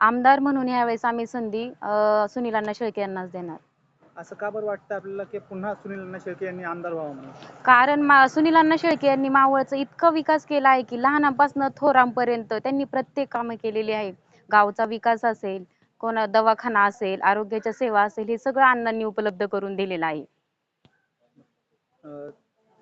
आमदार म्हणून यावेळेस आम्ही संधी अं, सुनील अण्णा शेळके यांनाच देणार. असं का बरं वाटतं आपल्याला की पुन्हा सुनील अण्णा शेळके यांनी आमदार व्हावं म्हणून? कारण मा सुनील अण्णा शेळके यांनी मावळचा इतका विकास केला आहे की लहानापासून थोरांपर्यंत त्यांनी प्रत्येक कामं केलेली आहेत. गावचा विकास असेल कोणा दवाखाना असेल आरोग्याच्या सेवा असेल हे सगळं अण्णांनी उपलब्ध करून दिलेलं आहे. अं,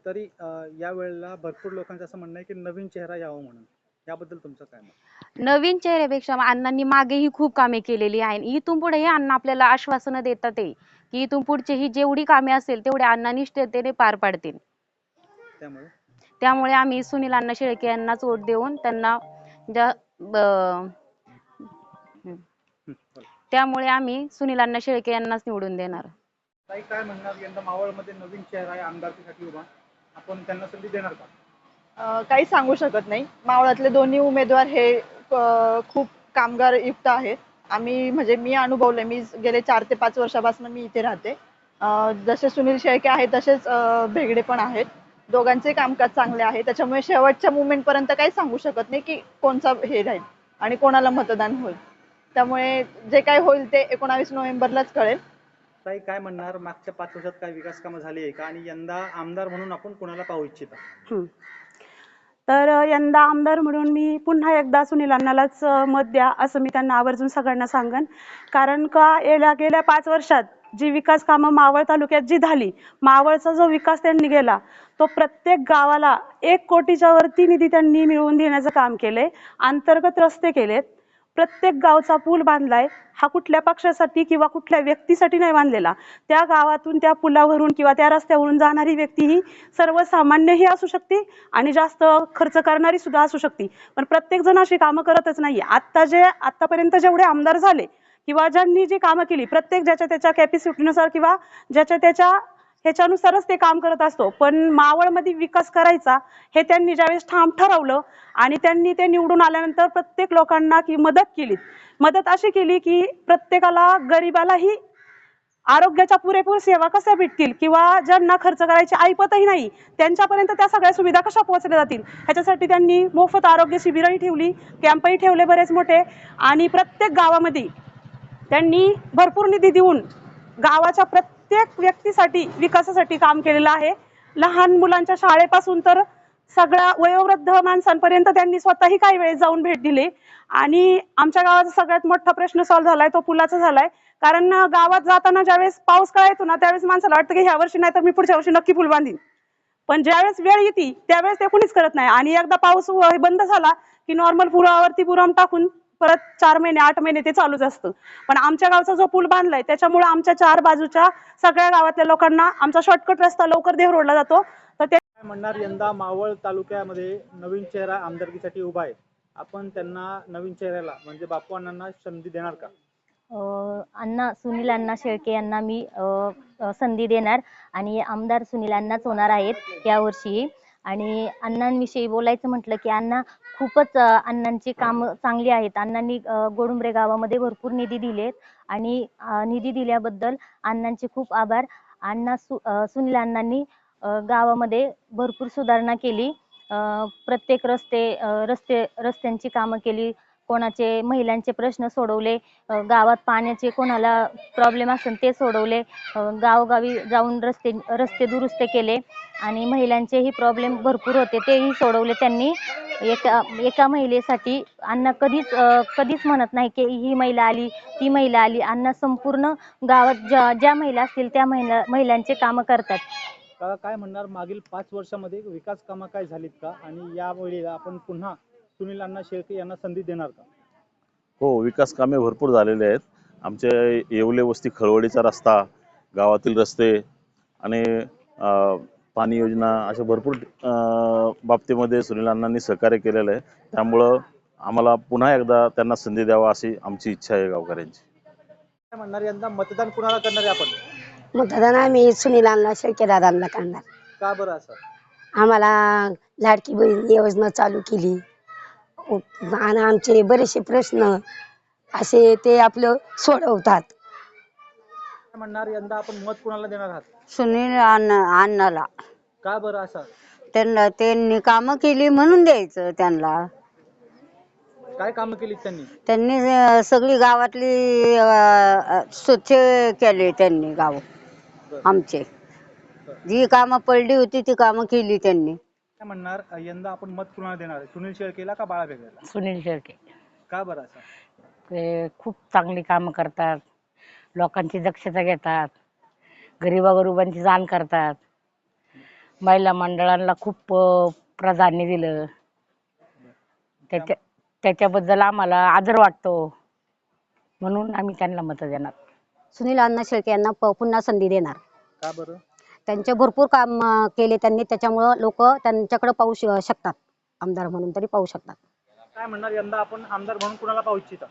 तरी अं, या वेळेला भरपूर लोकांचं असं म्हणणं आहे की नवीन चेहरा यावा म्हणून. याबद्दल तुमचं काय मत? नवीन चेहऱ्यापेक्षा अण्णांनी मागेही खूप कामे केलेली आहेत. इथून पुढे हे अण्णा आपल्याला आश्वासनं देतात की इथून पुढची ही जेवढी कामे असेल तेवढ्या अण्णा निष्ठतेने पार पाडतील. त्यामुळे? त्यामुळे आम्ही सुनील अण्णा शेळके यांनाच वोट देऊन त्यांना ज्या ब- हं, बोला. त्यामुळे आम्ही सुनील अण्णा शेळके यांनाच निवडून देणार. ताई काय म्हणणार? यंदा मावळमध्ये नवीन चेहरा आहे आमदारकीसाठी उभा. आपण त्यांना संधी देणार का? काही सांगू शकत नाही. मावळातले दोन्ही उमेदवार हे अ, खूप कामगार युक्त आहेत. आम्ही म्हणजे मी अनुभवले मी गेले चार ते पाच वर्षापासून मी इथे राहते. अ, जसे सुनील शेळके आहेत तसेच अ, भेगडे पण आहेत. दोघांचे कामकाज चांगले आहे. त्याच्यामुळे शेवटच्या मुवमेंट पर्यंत काही सांगू शकत नाही की कोणचा हे राहील आणि कोणाला मतदान होईल. त्यामुळे जे काही होईल ते एकोणावीस नोव्हेंबरलाच कळेल. ताई काय म्हणणार? मागच्या पाच वर्षात काय विकास कामं झाली आहे का? आणि यंदा आमदार म्हणून आपण कोणाला पाहू इच्छिता? हं. तर यंदा आमदार म्हणून मी पुन्हा एकदा सुनील अण्णालाच मत द्या असं मी त्यांना आवर्जून सगळ्यांना सांगन. कारण का गेल्या गेल्या पाच वर्षात जी विकास कामं मावळ तालुक्यात जी झाली मावळचा जो विकास त्यांनी गेला तो प्रत्येक गावाला एक कोटीच्या वरती निधी त्यांनी मिळवून देण्याचं काम केले अंतर्गत रस्ते केलेत. प्रत्येक गावचा पूल बांधलाय हा कुठल्या पक्षासाठी किंवा कुठल्या व्यक्तीसाठी नाही बांधलेला. त्या गावातून त्या पुलावरून किंवा त्या रस्त्यावरून जाणारी व्यक्ती ही सर्वसामान्यही असू शकते आणि जास्त खर्च करणारी सुद्धा असू शकते. पण प्रत्येक जण अशी कामं करतच नाहीये. आत्ता जे आतापर्यंत जेवढे आमदार झाले किंवा ज्यांनी जी कामं केली प्रत्येक ज्याच्या त्याच्या कॅपॅसिटीनुसार किंवा ज्याच्या त्याच्या ह्याच्यानुसारच ते काम करत असतो. पण मावळमध्ये विकास करायचा हे त्यांनी ज्यावेळेस ठाम ठरवलं आणि त्यांनी ते निवडून आल्यानंतर प्रत्येक लोकांना की मदत केली मदत अशी केली की प्रत्येकाला गरिबालाही आरोग्याच्या पुरेपूर सेवा कशा भेटतील किंवा ज्यांना खर्च करायची ऐपतही नाही त्यांच्यापर्यंत त्या सगळ्या सुविधा कशा पोहोचल्या जातील? ह्याच्यासाठी त्यांनी मोफत आरोग्य शिबिरही ठेवली कॅम्पही ठेवले बरेच मोठे आणि प्रत्येक गावामध्ये त्यांनी भरपूर निधी देऊन गावाच्या प्रत्येक प्रत्येक व्यक्तीसाठी विकासासाठी काम केलेलं आहे. लहान मुलांच्या शाळेपासून तर सगळ्या वयोवृद्ध माणसांपर्यंत त्यांनी स्वतःही काही वेळेस जाऊन भेट दिली. आणि आमच्या गावाचा सगळ्यात मोठा प्रश्न सॉल्व्ह झालाय तो पुलाचा झालाय. कारण गावात जाताना ज्यावेळेस पाऊस काळ येतो ना त्यावेळेस माणसाला वाटतं की ह्या वर्षी नाही तर मी पुढच्या वर्षी नक्की पूल बांधीन. पण ज्यावेळेस वेळ येते त्यावेळेस ते कुणीच करत नाही. आणि एकदा पाऊस बंद झाला की नॉर्मल पुरावरती पुरम टाकून परत चार महिने आठ महिने ते चालूच असतं. पण आमच्या गावचा जो पूल बांधलाय त्याच्यामुळे आमच्या चार बाजूच्या सगळ्या गावातल्या लोकांना आमचा शॉर्टकट रस्ता लवकर देव रोडला जातो. तर ते म्हणणार? यंदा मावळ तालुक्यामध्ये नवीन चेहरा आमदारकीसाठी उभा आहे. आपण त्यांना नवीन चेहऱ्याला म्हणजे बापू अण्णांना संधी देणार का? अ, अण्णा सुनील अण्णा शेळके यांना मी अ, अ, संधी देणार. आणि आमदार सुनील अण्णाच होणार आहेत यावर्षी. आणि अण्णांविषयी बोलायचं म्हटलं की अण्णा खूपच अण्णांची कामं चांगली आहेत. अण्णांनी गोडुंबरे गावामध्ये भरपूर निधी दिलेत आणि निधी दिल्याबद्दल अण्णांचे खूप आभार. अण्णा सु सुनील अण्णांनी गावामध्ये भरपूर सुधारणा केली. प्रत्येक रस्ते रस्ते रस्त्यांची कामं केली. कोणाचे महिलांचे प्रश्न सोडवले गावात पाण्याचे कोणाला प्रॉब्लेम असेल ते सोडवले गावोगावी जाऊन रस्ते रस्ते दुरुस्त केले आणि महिलांचेही प्रॉब्लेम भरपूर होते तेही सोडवले त्यांनी. एका एका महिलेसाठी अण्णा कधीच कधीच म्हणत नाही की ही महिला आली ती महिला आली. अण्णा संपूर्ण गावात ज्या ज्या महिला असतील त्या महिला महिलांचे कामं करतात. काय म्हणणार? मागील पाच वर्षामध्ये विकास कामं काय झालीत का? आणि या आपण पुन्हा सुनील अण्णा शेळके यांना संधी देणार का? हो विकास कामे भरपूर झालेले आहेत. आमच्या येवले वस्ती खळवडीचा रस्ता गावातील रस्ते आणि पाणी योजना अशा भरपूर बाबतीमध्ये सुनील अण्णांनी सहकार्य केलेलं आहे. त्यामुळं आम्हाला पुन्हा एकदा त्यांना संधी द्यावा अशी आमची इच्छा आहे गावकऱ्यांची. काय म्हणणार यंदा? मतदान कुणाला करणार आहे आपण? मतदान आम्ही सुनीलांना शेळके दादांना करणार. का बरं असं? आम्हाला लाडकी बहीण योजना चालू केली. आणि आमचे बरेचसे प्रश्न असे ते आपलं सोडवतात. म्हणणार यंदा आपण मत कुणाला देणार आहात? सुनील अण्णा अण्णाला. का बरं असं? त्यांना त्यांनी कामं केली म्हणून द्यायचं त्यांना. काय कामं केलीत त्यांनी? त्यांनी अं, सगळी गावातली अं, स्वच्छ केले त्यांनी गाव. आमचे. जी कामं पडली होती ती कामं केली त्यांनी. काय म्हणणार? अ, यंदा आपण मत कुणाला देणार आहे? सुनील शेळकेला का बाळा भेगरेला सुनील शेळके. का बरं असं? ते खूप चांगली कामं करतात. लोकांची दक्षता घेतात. गरिबागरिबांची जाण करतात. महिला मंडळांना खूप अं, प्राधान्य दिलं. त्याच्या त्याच्याबद्दल आम्हाला आदर वाटतो. म्हणून आम्ही त्यांना मतं देणार. सुनील अण्णा शेळके यांना प- पुन्हा संधी देणार. का बरं? त्यांचे भरपूर काम केले त्यांनी. त्याच्यामुळं लोक त्यांच्याकडे पाहू श- शकतात. आमदार म्हणून तरी पाहू शकतात. काय म्हणणार यंदा आपण? आमदार म्हणून कुणाला पाहू इच्छिता?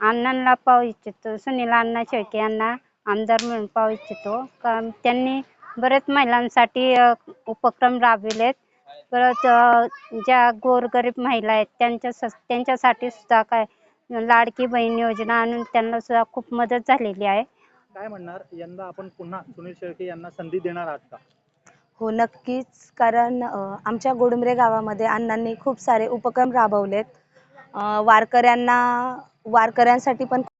अण्णांना पाहू इच्छितो. सुनील अण्णा शेळके यांना आमदार म्हणून पाहू इच्छितो. कारण त्यांनी बरेच महिलांसाठी अ, उपक्रम राबविलेत. परत अ, ज्या गोरगरीब महिला आहेत त्यांच्या त्यांच्यासाठी सुद्धा काय लाडकी बहीण योजना आणून त्यांना सुद्धा खूप मदत झालेली आहे. काय म्हणणार? यंदा आपण पुन्हा सुनील शेळके यांना संधी देणार आहात का? हो नक्कीच. कारण अ, आमच्या गोडुंबरे गावामध्ये अण्णांनी खूप सारे उपक्रम राबवलेत. अ, वारकऱ्यांना वारकऱ्यांसाठी पण